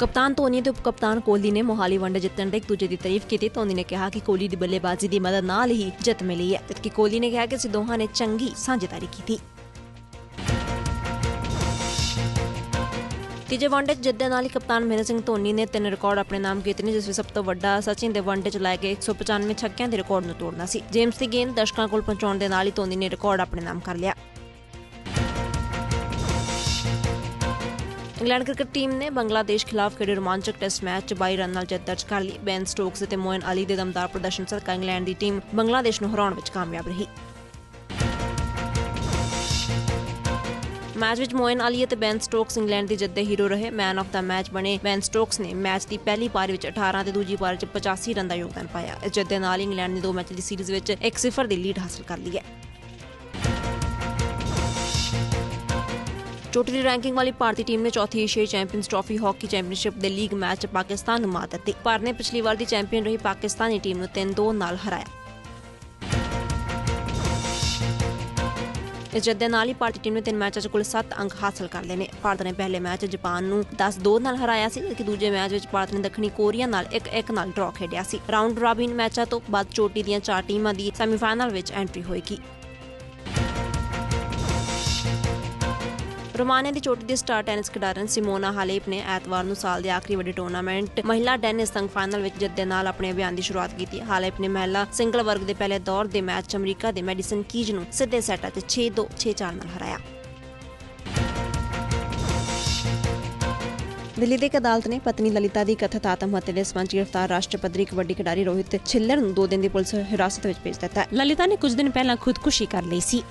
ਕਪਤਾਨ ਧੋਨੀ ਤੇ ਉਪ ਕਪਤਾਨ ਕੋਹਲੀ ਨੇ ਮੋਹਾਲੀ ਵਨਡੇ ਜਿੱਤਣ ਦੇ ਇੱਕ ਦੂਜੇ ਦੀ ਤਾਰੀਫ ਕੀਤੀ। ਧੋਨੀ ਨੇ ਕਿਹਾ ਕਿ ਕੋਹਲੀ ਦੀ ਬੱਲੇਬਾਜ਼ੀ ਦੀ ਮਦਦ ਨਾਲ ਹੀ ਜਿੱਤ ਮਿਲੀ ਹੈ ਜਦਕਿ ਕੋਹਲੀ ਨੇ ਕਿਹਾ ਕਿ ਅਸੀਂ ਦੋਹਾਂ ਨੇ ਚੰਗੀ ਸਾਂਝੇਦਾਰੀ ਕੀਤੀ। ਤੀਜੇ ਵਨਡੇ 'ਚ ਜਿੱਤ ਦੇ ਨਾਲ ਹੀ ਕਪਤਾਨ ਮਹਿੰਦਰ ਸਿੰਘ ਧੋਨੀ ਨੇ ਤਿੰਨ ਰਿਕਾਰਡ ਆਪਣੇ ਨਾਮ ਕੀਤੇ ਨੇ, ਜਿਸ ਵਿੱਚ ਸਭ ਤੋਂ ਵੱਡਾ ਸਚਿਨ ਦੇ ਵਨਡੇ 'ਚ ਲਾਏ ਗਏ 195 ਛੱਕਿਆਂ ਦੇ ਰਿਕਾਰਡ ਨੂੰ ਤੋੜਨਾ ਸੀ। ਜੇਮਸ ਦੀ ਗੇਂਦ ਦਰਸ਼ਕਾਂ ਕੋਲ ਪਹੁੰਚਾਉਣ ਦੇ ਨਾਲ ਹੀ ਧੋਨੀ ਨੇ ਰਿਕਾਰਡ ਆਪਣੇ ਨਾਮ ਕਰ ਲਿਆ। ਇੰਗਲੈਂਡ ਕ੍ਰਿਕਟ ਟੀਮ ਨੇ ਬੰਗਲਾਦੇਸ਼ ਖਿਲਾਫ ਖੇਡੇ ਰੋਮਾਂਚਕ ਟੈਸਟ ਮੈਚ 'ਚ 22 ਰਨ ਨਾਲ ਜਿੱਤ ਦਰਜ ਕਰ ਲਈ। ਬੈਨ ਸਟੋਕਸ ਅਤੇ ਮੋਇਨ ਅਲੀ ਦੇ ਦਮਦਾਰ ਪ੍ਰਦਰਸ਼ਨ ਸਦਕਾ ਇੰਗਲੈਂਡ ਦੀ ਟੀਮ ਬੰਗਲਾਦੇਸ਼ ਨੂੰ ਹਰਾਉਣ ਵਿੱਚ ਕਾਮਯਾਬ ਰਹੀ। ਮੈਚ ਵਿੱਚ ਮੋਇਨ ਅਲੀ ਅਤੇ ਬੈਨ ਸਟੋਕਸ ਇੰਗਲੈਂਡ ਦੀ ਜਿੱਤ ਦੇ ਹੀਰੋ ਰਹੇ। ਮੈਨ ਆਫ ਦਾ ਮੈਚ ਬਣੇ ਬੈਨ ਸਟੋਕਸ ਨੇ ਮੈਚ ਦੀ ਪਹਿਲੀ ਪਾਰੀ ਵਿੱਚ 18 ਤੇ ਦੂਜੀ ਪਾਰੀ ਵਿੱਚ 85 ਰਨ ਦਾ ਯੋਗਦਾਨ ਪਾਇਆ। ਇਸ ਜਿੱਤ ਦੇ ਨਾਲ ਇੰਗਲੈਂਡ ਨੇ ਦੋ ਮੈਚ ਦੀ ਸੀਰੀਜ਼ ਵਿੱਚ 1-0 ਦੀ ਲੀਡ ਹਾਸਲ ਕਰ ਲਈ ਹੈ। ਚੋਟੀ ਦੀ ਰੈਂਕਿੰਗ ਵਾਲੀ ਭਾਰਤੀ ਟੀਮ ਨੇ ਚੌਥੀ ਏਸ਼ੀਆਈ ਚੈਂਪੀਅਨਸ ਟਰਾਫੀ ਹਾਕੀ ਚੈਂਪੀਅਨਸ਼ਿਪ ਦੇ ਲੀਗ ਮੈਚ 'ਚ ਪਾਕਿਸਤਾਨ ਨੂੰ ਮਾਤ ਦਿੱਤੀ। ਭਾਰਤ ਨੇ ਪਿਛਲੀ ਵਾਰ ਦੀ ਚੈਂਪੀਅਨ ਰਹੀ ਪਾਕਿਸਤਾਨੀ ਟੀਮ ਨੂੰ 3-2 ਨਾਲ ਹਰਾਇਆ। ਇਸ ਜਿੱਤ ਦੇ ਨਾਲ ਹੀ ਭਾਰਤੀ ਟੀਮ ਨੇ ਤਿੰਨ ਮੈਚਾਂ 'ਚ ਕੁੱਲ 7 ਅੰਕ ਹਾਸਲ ਕਰ ਲਏ ਨੇ। ਭਾਰਤ ਨੇ ਪਹਿਲੇ ਮੈਚ 'ਚ ਜਾਪਾਨ ਨੂੰ 10-2 ਨਾਲ ਹਰਾਇਆ ਸੀ, ਜਦਕਿ ਦੂਜੇ ਮੈਚ ਵਿੱਚ ਭਾਰਤ ਨੇ ਦੱਖਣੀ ਕੋਰੀਆ ਨਾਲ 1-1 ਨਾਲ ਡਰਾ ਖੇਡਿਆ ਸੀ। ਰਾਉਂਡ ਰਾਬਿਨ ਮੈਚਾਂ ਤੋਂ ਬਾਅਦ ਚੋਟੀ ਦੀਆਂ ਚਾਰ ਟੀਮਾਂ ਦੀ ਸੈਮੀਫਾਈਨਲ ਵਿੱਚ ਐਂਟਰੀ ਹੋਏਗੀ। ਰੋਮਾਨੀਆ ਦੀ ਚੋਟੀ ਦੀ ਸਟਾਰ ਟੈਨਿਸ ਖਿਡਾਰਨ ਸਿਮੋਨਾ ਹਾਲੇਪ ਨੇ ਐਤਵਾਰ ਨੂੰ ਸਾਲ ਦੇ ਆਖਰੀ ਵੱਡੇ ਟੂਰਨਾਮੈਂਟ ਮਹਿਲਾ ਟੈਨਿਸ ਸੰਘ ਫਾਈਨਲ ਵਿੱਚ ਜਿੱਤ ਦੇ ਨਾਲ ਆਪਣੇ ਅਭਿਆਨ ਦੀ ਸ਼ੁਰੂਆਤ ਕੀਤੀ। ਹਾਲੇਪ ਨੇ ਮਹਿਲਾ ਸਿੰਗਲ ਵਰਗ ਦੇ ਪਹਿਲੇ ਦੌਰ ਦੇ ਮੈਚ ਅਮਰੀਕਾ ਦੇ ਮੈਡੀਸਨ ਕੀਜ ਨੂੰ ਸਿੱਧੇ ਸੈਟਾਂ 'ਚ 6-2 6-4 ਨਾਲ ਹਰਾਇਆ। ਦਿੱਲੀ ਦੀ ਇੱਕ ਅਦਾਲਤ ਨੇ ਪਤਨੀ ਲਲਿਤਾ ਦੀ ਕਥਿਤ ਆਤਮ ਹੱਤਿਆ ਦੇ ਸਬੰਧ ਗ੍ਰਿਫਤਾਰ ਰਾਸ਼ਟਰ ਪੱਧਰੀ ਕਬੱਡੀ ਖਿਡਾਰੀ ਰੋਹਿਤ ਛਿੱਲਰ ਨੂੰ 2 ਦਿਨ ਦੀ ਪੁਲਿਸ ਹਿਰਾਸਤ ਵਿੱਚ ਭੇਜ ਦਿੱਤਾ। ਹੈ ਲਲਿਤਾ ਨੇ ਕੁਝ ਦਿਨ ਪਹਿਲਾਂ ਖੁਦਕੁਸ਼ੀ ਕਰ ਲਈ ਸੀ।